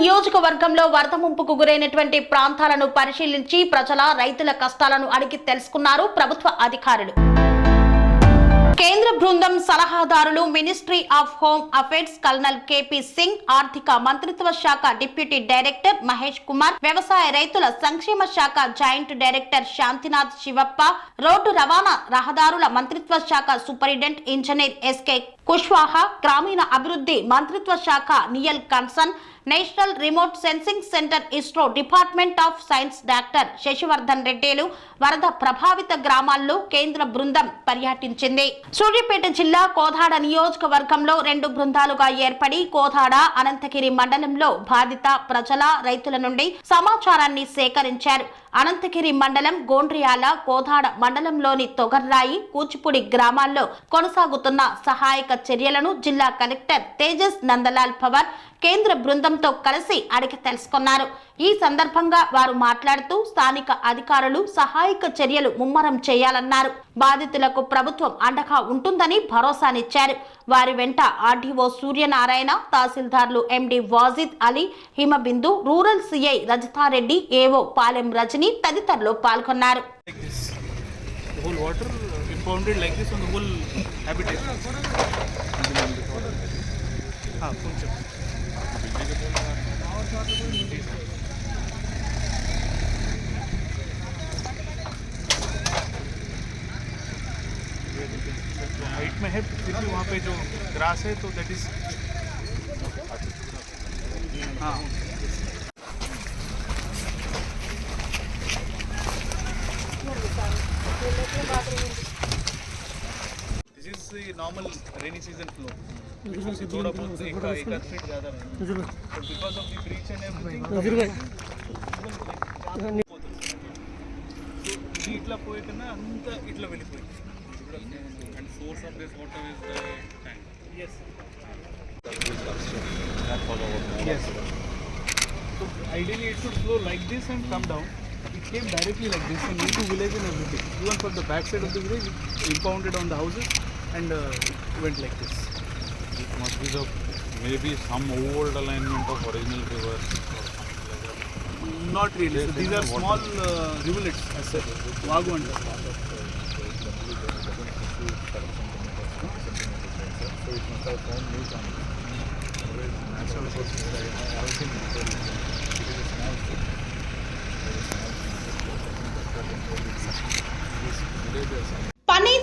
నియోజకవర్గంలో వరద ముంపుకు గురైనటువంటి ప్రాంతాలను పరిశీలించి ప్రజల రైతుల కష్టాలను అడిగి తెలుసుకున్నారు ప్రభుత్వ అధికారులు. కేంద్ర బృందం సలహాదారులు ministry of home affairs colonel KP Singh ఆర్థిక మంత్రిత్వ శాఖ డిప్యూటీ డైరెక్టర్ మహేష్ కుమార్ వ్యవసాయ రైతుల సంక్షేమ శాఖ joint director Shantinath Shivappa road రవాణా రహదారుల మంత్రిత్వ శాఖ సూపరింటెండెంట్ ఇంజనీర్ ఎస్కే కుష్వాహా గ్రామీణ అభివృద్ధి మంత్రిత్వ శాఖ నియల్ కన్సన్ national remote sensing centre ISRO department of science doctor Shashivardhan రెడ్డిలు వరద ప్రభావిత గ్రామాల్లో కేంద్ర బృందం పర్యటించింది. సూర్యాపేట జిల్లా కోదాడ నియోజకవర్గంలో రెండు బృందాలుగా ఏర్పడి కోదాడ అనంతగిరి మండలంలో బాధిత ప్రజల రైతుల నుండి సమాచారాన్ని సేకరించారు. అనంతగిరి మండలం గోండ్రియాల కోదాడ మండలంలోని తొగర్రాయి కూచిపూడి గ్రామాల్లో కొనసాగుతున్న సహాయక చర్యలను జిల్లా కలెక్టర్ తేజస్ నందలాల్ పవర్ కేంద్ర బృందం బృందంతో కలిసి అడిగి తెలుసుకున్నారు. ఈ సందర్భంగా వారు మాట్లాడుతూ స్థానిక అధికారులు సహాయక చర్యలు ముమ్మరం చేయాలన్నారు. బాధితులకు ప్రభుత్వం అండగా ఉంటుందని భరోసానిచ్చారు. వారి వెంట RDO Suryanarayana తహసీల్దార్లు MD Wajid Ali Himabindu rural CI Rajitha Reddy AO Palem Rajani తదితరులు పాల్గొన్నారు. Like this. The whole water impounded like this on the whole habitation. Ah, కొంచెం हाइट में है फिर भी वहाँ पे जो ग्रास है तो दैट इज़ हाँ। This is the normal rainy season flow इससे थोड़ा बहुत एक एक आध फीट ज़्यादा है but because of the breach and everything ఇది ఇట్లా పోయే కన్నా అంత ఇట్లా వెళ్ళిపోయింది and source of this water is the tank yes Yes. So ideally it should flow like this and come down. It came directly like this and into village and everything. Even from the back side of the village, it impounded on the houses and uh, went like this. It must be the maybe some old alignment of original river. Not really. So these are small uh, rivulets as such. And